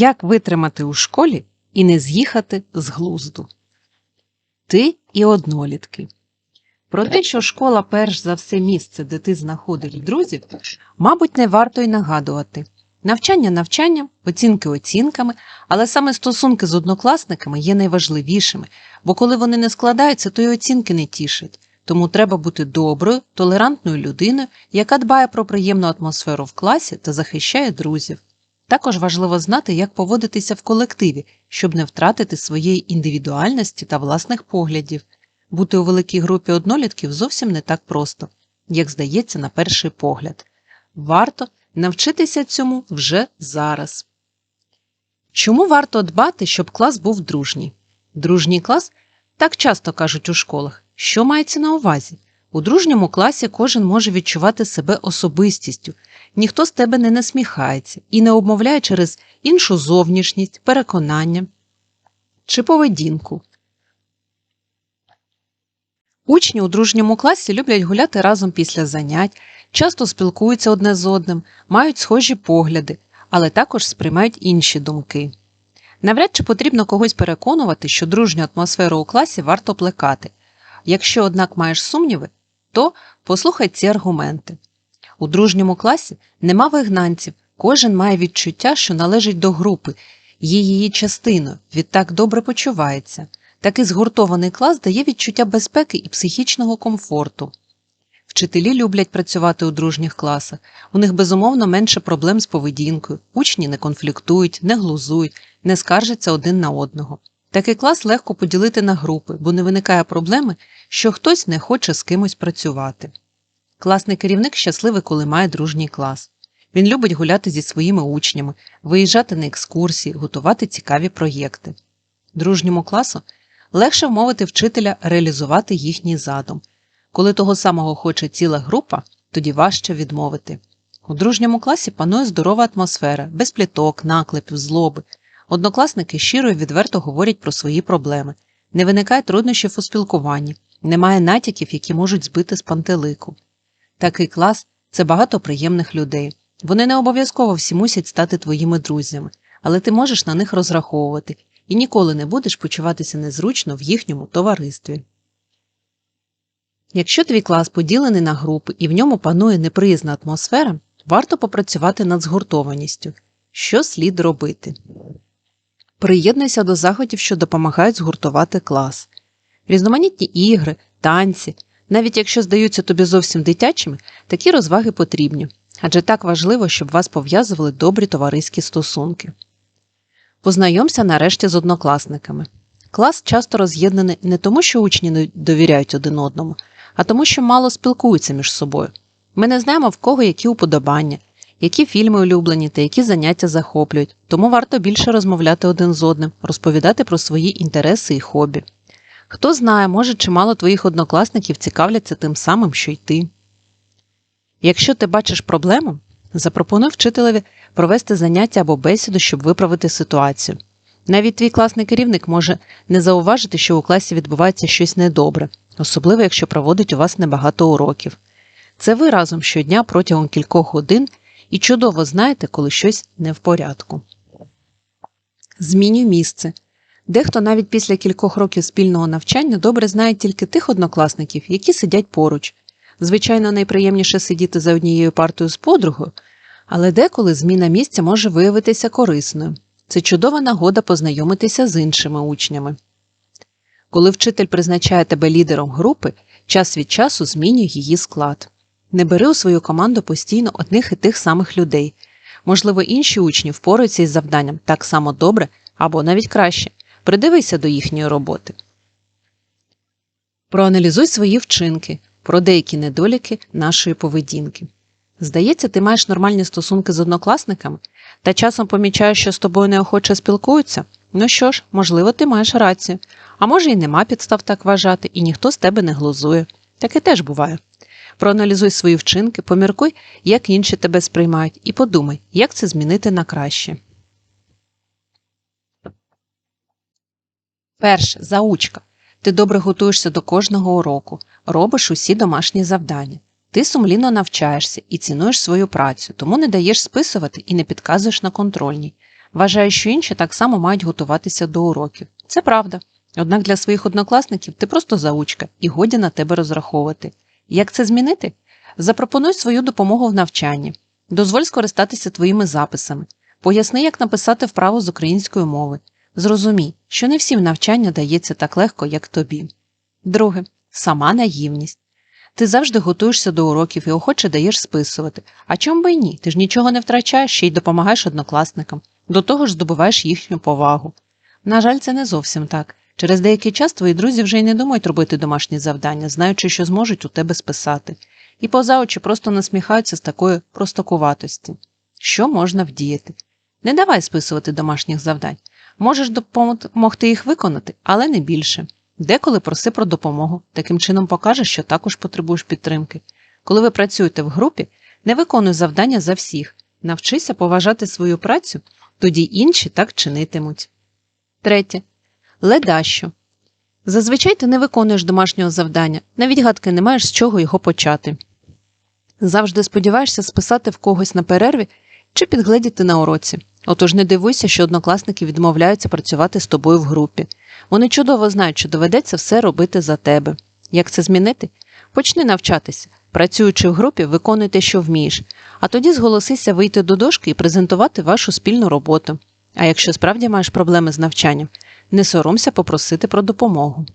Як витримати у школі і не з'їхати з глузду? Ти і однолітки. Про те, що школа перш за все місце, де ти знаходиш друзів, мабуть, не варто й нагадувати. Навчання навчанням, оцінки оцінками, але саме стосунки з однокласниками є найважливішими, бо коли вони не складаються, то й оцінки не тішать. Тому треба бути доброю, толерантною людиною, яка дбає про приємну атмосферу в класі та захищає друзів. Також важливо знати, як поводитися в колективі, щоб не втратити своєї індивідуальності та власних поглядів. Бути у великій групі однолітків зовсім не так просто, як здається на перший погляд. Варто навчитися цьому вже зараз. Чому варто дбати, щоб клас був дружній? Дружній клас так часто кажуть у школах. Що мається на увазі? У дружньому класі кожен може відчувати себе особистістю, ніхто з тебе не насміхається і не обмовляє через іншу зовнішність, переконання чи поведінку. Учні у дружньому класі люблять гуляти разом після занять, часто спілкуються одне з одним, мають схожі погляди, але також сприймають інші думки. Навряд чи потрібно когось переконувати, що дружню атмосферу у класі варто плекати. Якщо, однак, маєш сумніви, то послухай ці аргументи. У дружньому класі нема вигнанців, кожен має відчуття, що належить до групи, є її частиною, відтак добре почувається. Такий згуртований клас дає відчуття безпеки і психічного комфорту. Вчителі люблять працювати у дружніх класах, у них безумовно менше проблем з поведінкою, учні не конфліктують, не глузують, не скаржаться один на одного. Такий клас легко поділити на групи, бо не виникає проблеми, що хтось не хоче з кимось працювати. Класний керівник щасливий, коли має дружній клас. Він любить гуляти зі своїми учнями, виїжджати на екскурсії, готувати цікаві проєкти. Дружньому класу легше вмовити вчителя реалізувати їхній задум. Коли того самого хоче ціла група, тоді важче відмовити. У дружньому класі панує здорова атмосфера, без пліток, наклепів, злоби. Однокласники щиро і відверто говорять про свої проблеми, не виникає труднощів у спілкуванні, немає натяків, які можуть збити з пантелику. Такий клас це багато приємних людей. Вони не обов'язково всі мусять стати твоїми друзями, але ти можеш на них розраховувати і ніколи не будеш почуватися незручно в їхньому товаристві. Якщо твій клас поділений на групи і в ньому панує неприязна атмосфера, варто попрацювати над згуртованістю. Що слід робити? Приєднуйся до заходів, що допомагають згуртувати клас. Різноманітні ігри, танці, навіть якщо здаються тобі зовсім дитячими, такі розваги потрібні, адже так важливо, щоб вас пов'язували добрі товариські стосунки. Познайомся нарешті з однокласниками. Клас часто роз'єднаний не тому, що учні не довіряють один одному, а тому, що мало спілкуються між собою. Ми не знаємо, в кого які уподобання, які фільми улюблені та які заняття захоплюють, тому варто більше розмовляти один з одним, розповідати про свої інтереси і хобі. Хто знає, може, чимало твоїх однокласників цікавляться тим самим, що й ти. Якщо ти бачиш проблему, запропонуй вчителеві провести заняття або бесіду, щоб виправити ситуацію. Навіть твій класний керівник може не зауважити, що у класі відбувається щось недобре, особливо якщо проводить у вас небагато уроків. Це ви разом щодня протягом кількох годин і чудово знаєте, коли щось не в порядку. Змінюй місце. Дехто навіть після кількох років спільного навчання добре знає тільки тих однокласників, які сидять поруч. Звичайно, найприємніше сидіти за однією партою з подругою, але деколи зміна місця може виявитися корисною. Це чудова нагода познайомитися з іншими учнями. Коли вчитель призначає тебе лідером групи, час від часу змінюй її склад. Не бери у свою команду постійно одних і тих самих людей. Можливо, інші учні впораються із завданням так само добре або навіть краще. Придивися до їхньої роботи. Проаналізуй свої вчинки, про деякі недоліки нашої поведінки. Здається, ти маєш нормальні стосунки з однокласниками та часом помічаєш, що з тобою неохоче спілкуються. Ну що ж, можливо, ти маєш рацію, а може, і нема підстав так вважати, і ніхто з тебе не глузує. Таке теж буває. Проаналізуй свої вчинки, поміркуй, як інші тебе сприймають, і подумай, як це змінити на краще. Перше. Заучка. Ти добре готуєшся до кожного уроку, робиш усі домашні завдання. Ти сумлінно навчаєшся і цінуєш свою працю, тому не даєш списувати і не підказуєш на контрольній. Вважаю, що інші так само мають готуватися до уроків. Це правда. Однак для своїх однокласників ти просто заучка і годі на тебе розраховувати. Як це змінити? Запропонуй свою допомогу в навчанні, дозволь скористатися твоїми записами, поясни, як написати вправу з української мови. Зрозумій, що не всім навчання дається так легко, як тобі. Друге, сама наївність. Ти завжди готуєшся до уроків і охоче даєш списувати. А чому би й ні? Ти ж нічого не втрачаєш, ще й допомагаєш однокласникам, до того ж здобуваєш їхню повагу. На жаль, це не зовсім так. Через деякий час твої друзі вже й не думають робити домашні завдання, знаючи, що зможуть у тебе списати, і поза очі просто насміхаються з такої простокуватості. Що можна вдіяти? Не давай списувати домашніх завдань. Можеш допомогти їх виконати, але не більше. Деколи проси про допомогу, таким чином покажеш, що також потребуєш підтримки. Коли ви працюєте в групі, не виконуй завдання за всіх, навчися поважати свою працю, тоді інші так чинитимуть. Третє. Ледащо. Зазвичай ти не виконуєш домашнього завдання, навіть гадки не маєш з чого його почати. Завжди сподіваєшся списати в когось на перерві чи підгледіти на уроці. Отож не дивуйся, що однокласники відмовляються працювати з тобою в групі. Вони чудово знають, що доведеться все робити за тебе. Як це змінити? Почни навчатися. Працюючи в групі, виконуй те, що вмієш, а тоді зголосися вийти до дошки і презентувати вашу спільну роботу. А якщо справді маєш проблеми з навчанням, не соромся попросити про допомогу.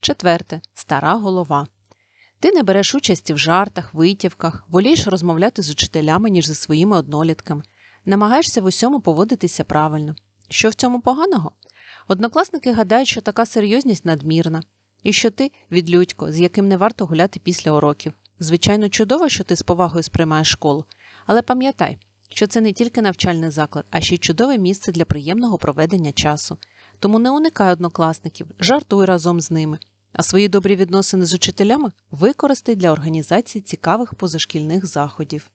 Четверте стара голова. Ти не береш участі в жартах, витівках, волієш розмовляти з учителями, ніж зі своїми однолітками, намагаєшся в усьому поводитися правильно. Що в цьому поганого? Однокласники гадають, що така серйозність надмірна, і що ти відлюдько, з яким не варто гуляти після уроків. Звичайно, чудово, що ти з повагою сприймаєш школу, але пам'ятай, що це не тільки навчальний заклад, а ще й чудове місце для приємного проведення часу. Тому не уникай однокласників, жартуй разом з ними, а свої добрі відносини з учителями використай для організації цікавих позашкільних заходів.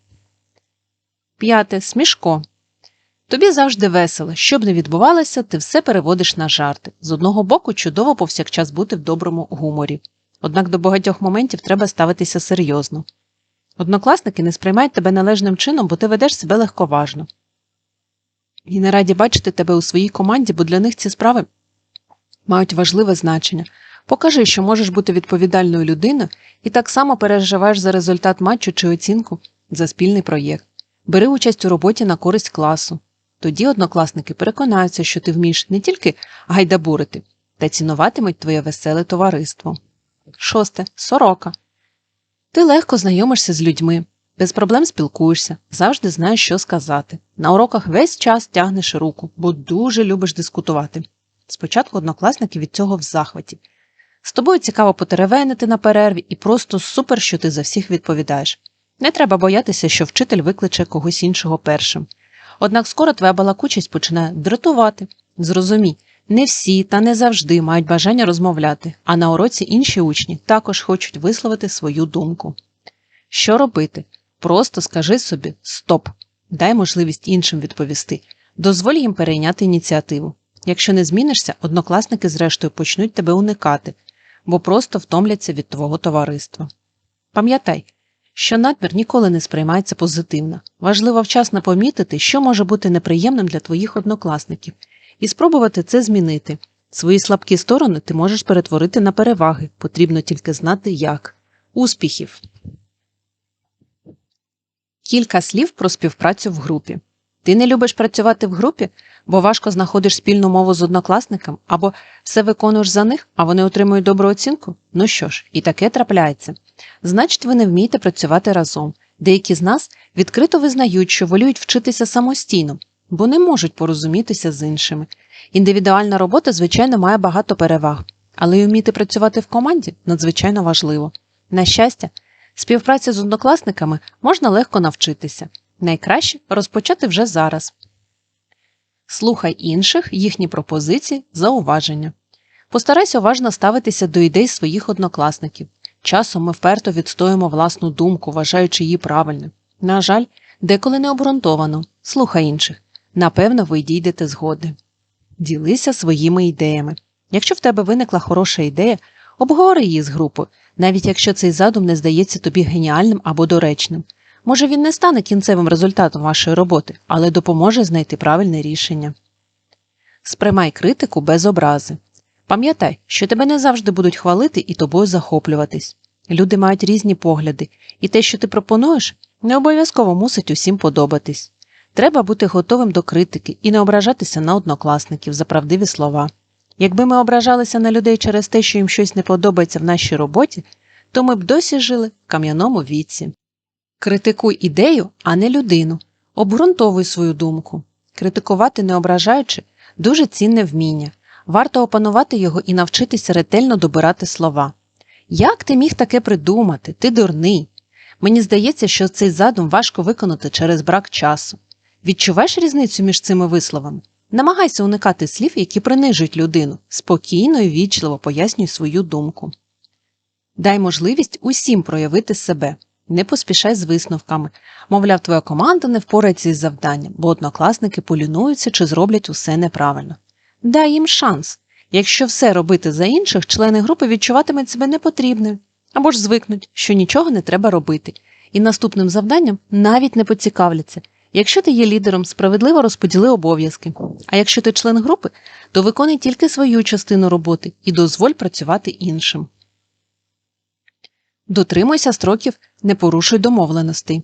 П'яте. Смішко. Тобі завжди весело. Що б не відбувалося, ти все переводиш на жарти. З одного боку, чудово повсякчас бути в доброму гуморі. Однак до багатьох моментів треба ставитися серйозно. Однокласники не сприймають тебе належним чином, бо ти ведеш себе легковажно. І не раді бачити тебе у своїй команді, бо для них ці справи мають важливе значення. Покажи, що можеш бути відповідальною людиною і так само переживаєш за результат матчу чи оцінку за спільний проєкт. Бери участь у роботі на користь класу. Тоді однокласники переконаються, що ти вмієш не тільки гайдабурити, та цінуватимуть твоє веселе товариство. Шосте. Сорока. Ти легко знайомишся з людьми, без проблем спілкуєшся, завжди знаєш, що сказати. На уроках весь час тягнеш руку, бо дуже любиш дискутувати. Спочатку однокласники від цього в захваті. З тобою цікаво потеревенити на перерві і просто супер, що ти за всіх відповідаєш. Не треба боятися, що вчитель викличе когось іншого першим. Однак скоро твоя балакучість починає дратувати. Зрозумій, не всі та не завжди мають бажання розмовляти, а на уроці інші учні також хочуть висловити свою думку. Що робити? Просто скажи собі стоп, дай можливість іншим відповісти, дозволь їм перейняти ініціативу. Якщо не змінишся, однокласники зрештою почнуть тебе уникати, бо просто втомляться від твого товариства. Пам'ятай, що надмір ніколи не сприймається позитивно. Важливо вчасно помітити, що може бути неприємним для твоїх однокласників, і спробувати це змінити. Свої слабкі сторони ти можеш перетворити на переваги, потрібно тільки знати як. Успіхів! Кілька слів про співпрацю в групі. Ти не любиш працювати в групі, бо важко знаходиш спільну мову з однокласником, або все виконуєш за них, а вони отримують добру оцінку? Ну що ж, і таке трапляється. Значить, ви не вмієте працювати разом. Деякі з нас відкрито визнають, що волюють вчитися самостійно, бо не можуть порозумітися з іншими. Індивідуальна робота, звичайно, має багато переваг, але й вміти працювати в команді надзвичайно важливо. На щастя, співпраця з однокласниками можна легко навчитися. Найкраще розпочати вже зараз. Слухай інших, їхні пропозиції, зауваження. Постарайся уважно ставитися до ідей своїх однокласників. Часом ми вперто відстоїмо власну думку, вважаючи її правильною. На жаль, деколи не обґрунтовано. Слухай інших. Напевно, ви дійдете згоди. Ділися своїми ідеями. Якщо в тебе виникла хороша ідея, обговори її з групою, навіть якщо цей задум не здається тобі геніальним або доречним. Може, він не стане кінцевим результатом вашої роботи, але допоможе знайти правильне рішення. Сприймай критику без образи. Пам'ятай, що тебе не завжди будуть хвалити і тобою захоплюватись. Люди мають різні погляди, і те, що ти пропонуєш, не обов'язково мусить усім подобатись. Треба бути готовим до критики і не ображатися на однокласників за правдиві слова. Якби ми ображалися на людей через те, що їм щось не подобається в нашій роботі, то ми б досі жили в кам'яному віці. Критикуй ідею, а не людину. Обґрунтовуй свою думку. Критикувати не ображаючи дуже цінне вміння. Варто опанувати його і навчитися ретельно добирати слова. Як ти міг таке придумати? Ти дурний. Мені здається, що цей задум важко виконати через брак часу. Відчуваєш різницю між цими висловами? Намагайся уникати слів, які принижують людину, спокійно і вічливо пояснюй свою думку. Дай можливість усім проявити себе, не поспішай з висновками. Мовляв, твоя команда не впорається із завданням, бо однокласники полінуються чи зроблять усе неправильно. Дай їм шанс. Якщо все робити за інших, члени групи відчуватимуть себе непотрібним або ж звикнуть, що нічого не треба робити, і наступним завданням навіть не поцікавляться. Якщо ти є лідером, справедливо розподіли обов'язки. А якщо ти член групи, то виконуй тільки свою частину роботи і дозволь працювати іншим. Дотримуйся строків, не порушуй домовленостей.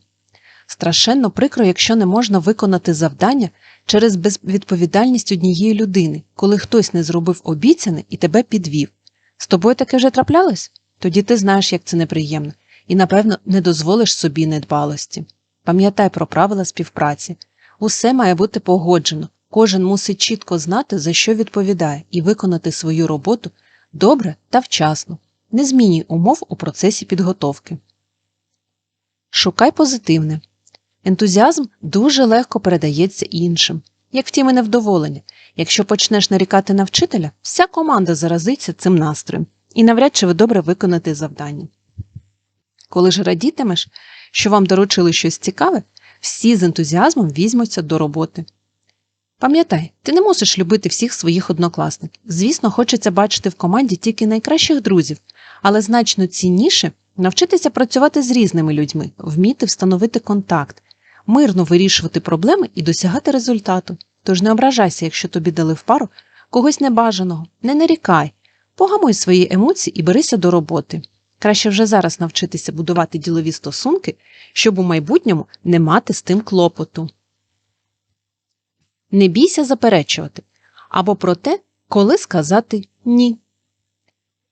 Страшенно прикро, якщо не можна виконати завдання через безвідповідальність однієї людини, коли хтось не зробив обіцяне і тебе підвів. З тобою таке вже траплялось? Тоді ти знаєш, як це неприємно, і, напевно, не дозволиш собі недбалості. Пам'ятай про правила співпраці. Усе має бути погоджено, кожен мусить чітко знати, за що відповідає, і виконати свою роботу добре та вчасно. Не змінюй умов у процесі підготовки. Шукай позитивне. Ентузіазм дуже легко передається іншим, як втім і невдоволення. Якщо почнеш нарікати на вчителя, вся команда заразиться цим настроєм і навряд чи ви добре виконаєте завдання. Коли ж радітимеш, що вам доручили щось цікаве, всі з ентузіазмом візьмуться до роботи. Пам'ятай, ти не мусиш любити всіх своїх однокласників. Звісно, хочеться бачити в команді тільки найкращих друзів, але значно цінніше навчитися працювати з різними людьми, вміти встановити контакт, мирно вирішувати проблеми і досягати результату. Тож не ображайся, якщо тобі дали в пару когось небажаного, не нарікай, погамуй свої емоції і берися до роботи. Краще вже зараз навчитися будувати ділові стосунки, щоб у майбутньому не мати з тим клопоту. Не бійся заперечувати або про те, коли сказати ні.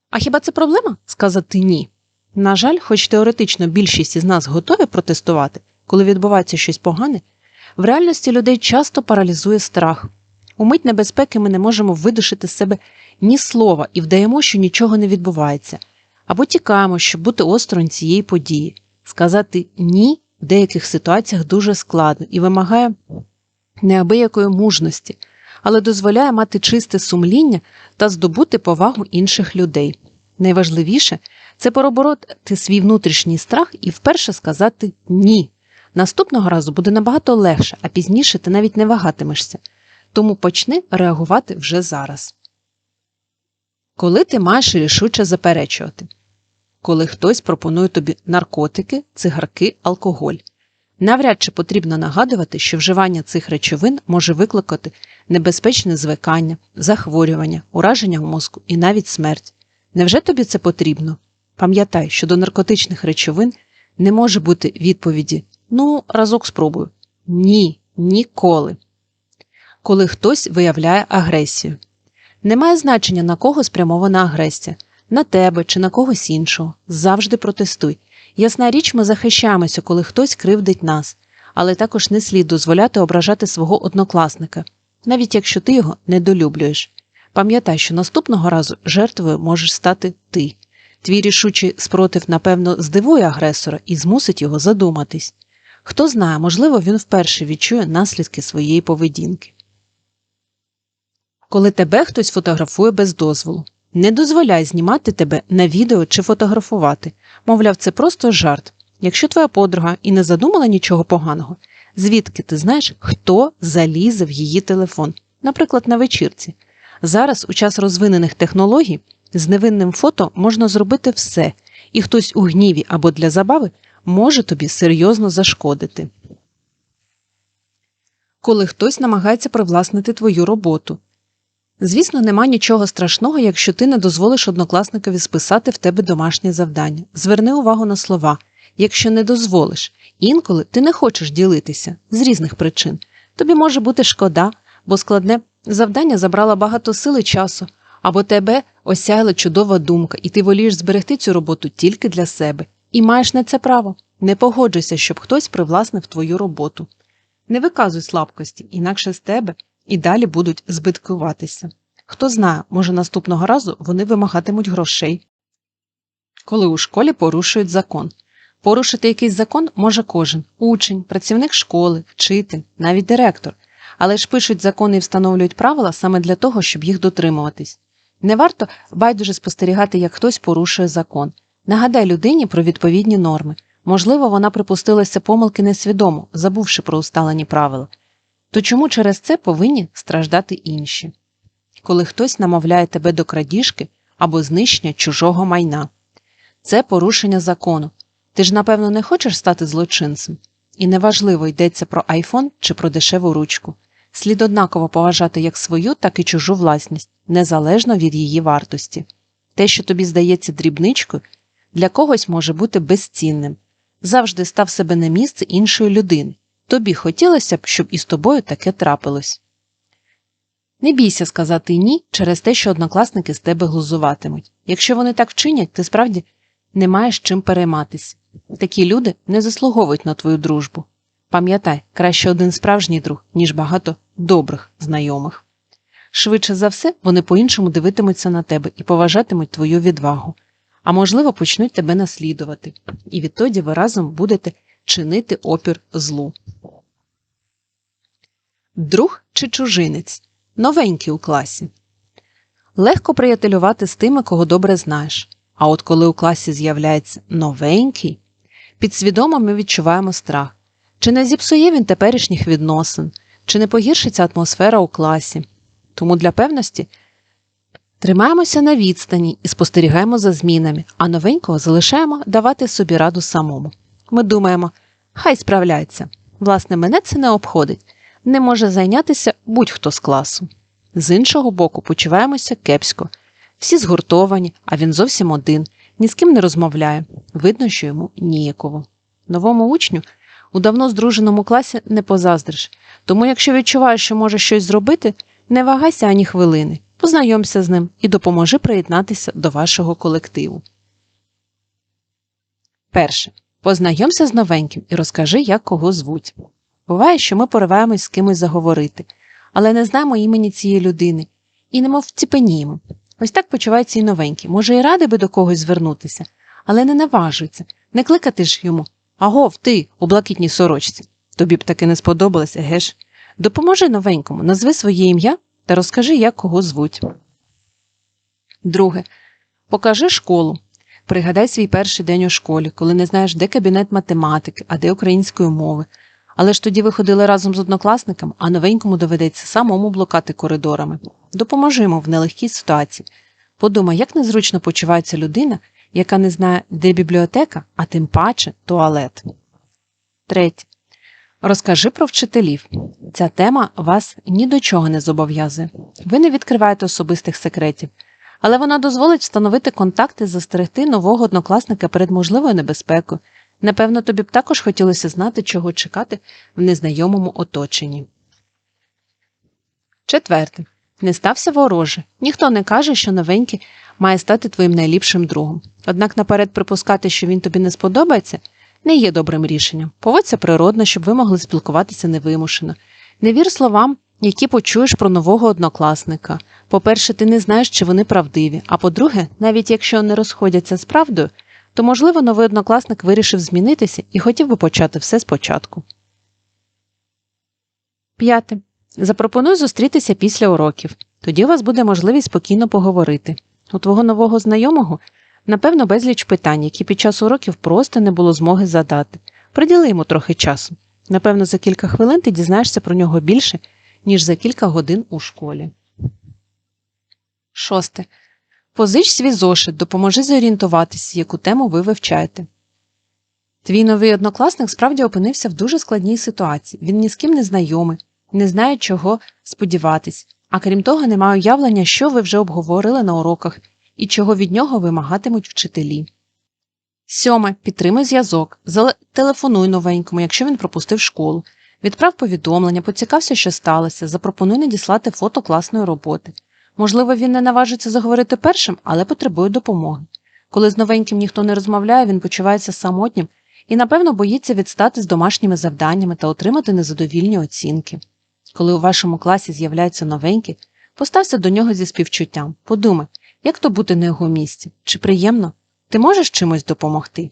А хіба це проблема сказати ні? На жаль, хоч теоретично більшість із нас готові протестувати, коли відбувається щось погане, в реальності людей часто паралізує страх. У мить небезпеки ми не можемо видушити з себе ні слова і вдаємо, що нічого не відбувається, або тікаємо, щоб бути осторонь цієї події. Сказати ні в деяких ситуаціях дуже складно і вимагає неабиякої мужності, але дозволяє мати чисте сумління та здобути повагу інших людей. Найважливіше це перебороти свій внутрішній страх і вперше сказати ні. Наступного разу буде набагато легше, а пізніше ти навіть не вагатимешся. Тому почни реагувати вже зараз. Коли ти маєш рішуче заперечувати, коли хтось пропонує тобі наркотики, цигарки, алкоголь. Навряд чи потрібно нагадувати, що вживання цих речовин може викликати небезпечне звикання, захворювання, ураження мозку і навіть смерть. Невже тобі це потрібно? Пам'ятай, що до наркотичних речовин не може бути відповіді ну, разок спробую. Ні, ніколи. Коли хтось виявляє агресію. Немає значення, на кого спрямована агресія, на тебе чи на когось іншого. Завжди протестуй. Ясна річ, ми захищаємося, коли хтось кривдить нас, але також не слід дозволяти ображати свого однокласника, навіть якщо ти його недолюблюєш. Пам'ятай, що наступного разу жертвою можеш стати ти. Твій рішучий спротив, напевно, здивує агресора і змусить його задуматись. Хто знає, можливо, він вперше відчує наслідки своєї поведінки. Коли тебе хтось фотографує без дозволу, не дозволяй знімати тебе на відео чи фотографувати. Мовляв, це просто жарт. Якщо твоя подруга і не задумала нічого поганого, звідки ти знаєш, хто залізе в її телефон, наприклад, на вечірці. Зараз, у час розвинених технологій, з невинним фото можна зробити все, і хтось у гніві або для забави може тобі серйозно зашкодити. Коли хтось намагається привласнити твою роботу. Звісно, нема нічого страшного, якщо ти не дозволиш однокласникові списати в тебе домашнє завдання. Зверни увагу на слова. Якщо не дозволиш, інколи ти не хочеш ділитися з різних причин. Тобі може бути шкода, бо складне завдання забрало багато сили часу, або тебе осяяла чудова думка, і ти волієш зберегти цю роботу тільки для себе. І маєш на це право. Не погоджуйся, щоб хтось привласнив твою роботу. Не виказуй слабкості, інакше з тебе і далі будуть збиткуватися. Хто знає, може наступного разу вони вимагатимуть грошей. Коли у школі порушують закон. Порушити якийсь закон може кожен учень, працівник школи, вчитель, навіть директор, але ж пишуть закони і встановлюють правила саме для того, щоб їх дотримуватись. Не варто байдуже спостерігати, як хтось порушує закон. Нагадай людині про відповідні норми. Можливо, вона припустилася помилки несвідомо, забувши про усталені правила. То чому через це повинні страждати інші? Коли хтось намовляє тебе до крадіжки або знищення чужого майна. Це порушення закону. Ти ж, напевно, не хочеш стати злочинцем. І неважливо, йдеться про айфон чи про дешеву ручку. Слід однаково поважати як свою, так і чужу власність, незалежно від її вартості. Те, що тобі здається дрібничкою, для когось може бути безцінним. Завжди став себе на місце іншої людини. Тобі хотілося б, щоб із тобою таке трапилось. Не бійся сказати ні через те, що однокласники з тебе глузуватимуть. Якщо вони так вчинять, ти справді не маєш чим перейматись. Такі люди не заслуговують на твою дружбу. Пам'ятай, краще один справжній друг, ніж багато добрих знайомих. Швидше за все, вони по-іншому дивитимуться на тебе і поважатимуть твою відвагу, а можливо, почнуть тебе наслідувати, і відтоді ви разом будете чинити опір злу. Друг чи чужинець новенький у класі. Легко приятелювати з тими, кого добре знаєш. А от коли у класі з'являється новенький, підсвідомо ми відчуваємо страх. Чи не зіпсує він теперішніх відносин, чи не погіршиться атмосфера у класі. Тому для певності тримаємося на відстані і спостерігаємо за змінами, а новенького залишаємо давати собі раду самому. Ми думаємо, хай справляється. Власне, мене це не обходить, не може зайнятися будь-хто з класу. З іншого боку, почуваємося кепсько. Всі згуртовані, а він зовсім один, ні з ким не розмовляє. Видно, що йому ніяково. Новому учню у давно здруженому класі не позаздриш, тому якщо відчуваєш, що може щось зробити, не вагайся ані хвилини, познайомся з ним і допоможи приєднатися до вашого колективу. Перше. Познайомся з новеньким і розкажи, як кого звуть. Буває, що ми пориваємось з кимось заговорити, але не знаємо імені цієї людини і немов вціпеніємо. Ось так почувається і новенький. Може, і радий би до когось звернутися, але не наважується, не кликати ж йому Агов, ти, у блакитній сорочці. Тобі б таки не сподобалося, геш? Допоможи новенькому, назви своє ім'я та розкажи, як кого звуть. Друге. Покажи школу. Пригадай свій перший день у школі, коли не знаєш, де кабінет математики, а де української мови. Але ж тоді ви ходили разом з однокласником, а новенькому доведеться самому блокати коридорами. Допоможи йому в нелегкій ситуації. Подумай, як незручно почувається людина, яка не знає, де бібліотека, а тим паче туалет. Третє. Розкажи про вчителів. Ця тема вас ні до чого не зобов'язує. Ви не відкриваєте особистих секретів, але вона дозволить встановити контакти, застерегти нового однокласника перед можливою небезпекою. Напевно, тобі б також хотілося знати, чого чекати в незнайомому оточенні. Четверте. Не стався вороже. Ніхто не каже, що новенький має стати твоїм найліпшим другом. Однак наперед припускати, що він тобі не сподобається, не є добрим рішенням. Поводься природно, щоб ви могли спілкуватися невимушено. Не вір словам, які почуєш про нового однокласника. По-перше, ти не знаєш, чи вони правдиві, а по-друге, навіть якщо не розходяться з правдою, то, можливо, новий однокласник вирішив змінитися і хотів би почати все спочатку. П'яте. Запропонуй зустрітися після уроків. Тоді у вас буде можливість спокійно поговорити. У твого нового знайомого, напевно, безліч питань, які під час уроків просто не було змоги задати. Приділи йому трохи часу. Напевно, за кілька хвилин ти дізнаєшся про нього більше, ніж за кілька годин у школі. Шосте. Позич свій зошит, допоможи зорієнтуватися, яку тему ви вивчаєте. Твій новий однокласник справді опинився в дуже складній ситуації. Він ні з ким не знайомий, не знає, чого сподіватись, а крім того, не має уявлення, що ви вже обговорили на уроках і чого від нього вимагатимуть вчителі. Сьоме. Підтримуй зв'язок. Телефонуй новенькому, якщо він пропустив школу. Відправ повідомлення, поцікався, що сталося, запропонуй надіслати фото класної роботи. Можливо, він не наважиться заговорити першим, але потребує допомоги. Коли з новеньким ніхто не розмовляє, він почувається самотнім і, напевно, боїться відстати з домашніми завданнями та отримати незадовільні оцінки. Коли у вашому класі з'являється новенький, постався до нього зі співчуттям. Подумай, як то бути на його місці? Чи приємно? Ти можеш чимось допомогти?